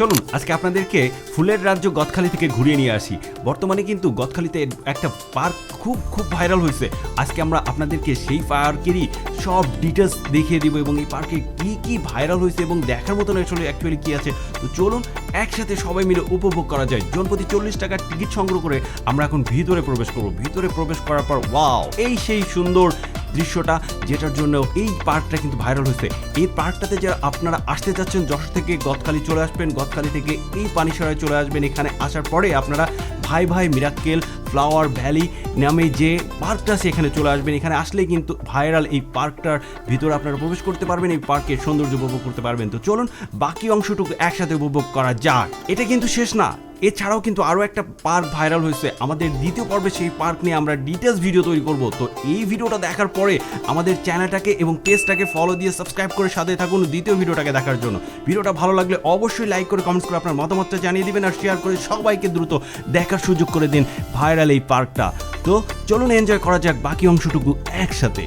চলুন, আজকে আপনাদেরকে ফুলের রাজ্য গদখালি থেকে ঘুরিয়ে নিয়ে আসি। বর্তমানে কিন্তু গদখালিতে একটা পার্ক খুব খুব ভাইরাল হয়েছে। আজকে আমরা আপনাদেরকে সেই পার্কেরই সব ডিটেলস দেখিয়ে দিব এবং এই পার্কে কি কি ভাইরাল হয়েছে এবং দেখার মতন আসলে অ্যাকচুয়ালি কি আছে। তো চলুন, একসাথে সবাই মিলে উপভোগ করা যায়। জনপ্রতি চল্লিশ টাকার টিকিট সংগ্রহ করে আমরা এখন ভিতরে প্রবেশ করব। ভিতরে প্রবেশ করার পর ওয়াও এই সেই সুন্দর দৃশ্যটা যেটার জন্য এই পার্কটা কিন্তু ভাইরাল হয়েছে। এই পার্কটাতে যারা আপনারা আসতে যাচ্ছেন, যশোর থেকে গদখালি চলে আসবেন, গদখালি থেকে এই পানিসরায় চলে আসবেন। এখানে আসার পরে আপনারা ভাই ভাই মিরাক্কেল, ফ্লাওয়ার ভ্যালি নামে যে পার্কটা আছে, এখানে চলে আসবেন। এখানে আসলেই কিন্তু ভাইরাল এই পার্কটার ভিতরে আপনারা প্রবেশ করতে পারবেন, এই পার্কের সৌন্দর্য উপভোগ করতে পারবেন। তো চলুন, বাকি অংশটুকু একসাথে উপভোগ করা যাক। এটা কিন্তু শেষ না। এছাড়াও কিন্তু আরও একটা পার্ক ভাইরাল হয়েছে। আমাদের দ্বিতীয় পর্বে সেই পার্ক নিয়ে আমরা ডিটেলস ভিডিও তৈরি করব। তো এই ভিডিওটা দেখার পরে আমাদের চ্যানেলটাকে এবং পেজটাকে ফলো দিয়ে সাবস্ক্রাইব করে সাথে থাকুন দ্বিতীয় ভিডিওটাকে দেখার জন্য। ভিডিওটা ভালো লাগলে অবশ্যই লাইক করে কমেন্টস করে আপনার মতামতটা জানিয়ে দিবেন আর শেয়ার করে সবাইকে দ্রুত দেখার সুযোগ করে দিন ভাইরাল এই পার্কটা। তো চলুন এনজয় করা যাক বাকি অংশটুকু একসাথে।